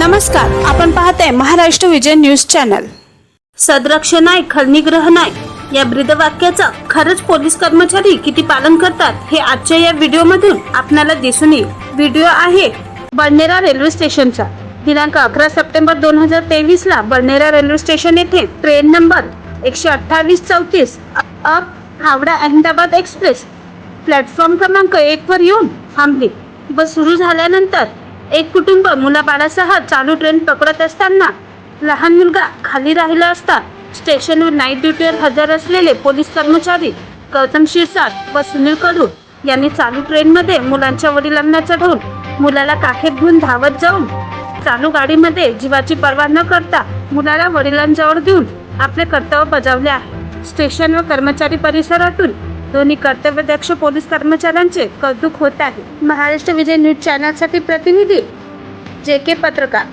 नमस्कार आपण पाहते महाराष्ट्र विजय न्यूज चॅनल. सदरक्ष नाही खलनिग्रह नाही या ब्रीदवाक्याचं खरंच पोलीस कर्मचारी किती पालन करतात हे आजच्या या व्हिडिओमधून आपल्याला दिसून येईल. व्हिडिओ आहे बडनेरा रेल्वे स्टेशनचा. दिनांक अकरा सप्टेंबर दोन हजार तेवीस ला बडनेरा रेल्वे स्टेशन येथे ट्रेन नंबर एकशे अठ्ठावीस चौतीस up Howrah Ahmedabad express platform क्रमांक एक वर येऊन थांबली. बस सुरू झाल्यानंतर एक कुटुंब मुलाबाळासह चालू ट्रेन पकडत असताना लहान मुलगा खाली राहिला असता स्टेशनवर नाईट ड्युटीवर हजर असलेले पोलीस कर्मचारी गौतम शिरसाट व सुनील कडू यांनी चालू ट्रेनमध्ये मुलांच्या वडिलांना चढवून मुलाला काखेत घेऊन धावत जाऊन चालू गाडीमध्ये जीवाची पर्वा न करता मुलाला वडिलांजवळ देऊन आपले कर्तव्य बजावले आहे. स्टेशन व कर्मचारी परिसरातून दोन्ही कर्तव्यदक्ष पोलीस कर्मचाऱ्यांचे कौतुक होत आहे. महाराष्ट्र विजय न्यूज चॅनलसाठी प्रतिनिधी जे के पत्रकार.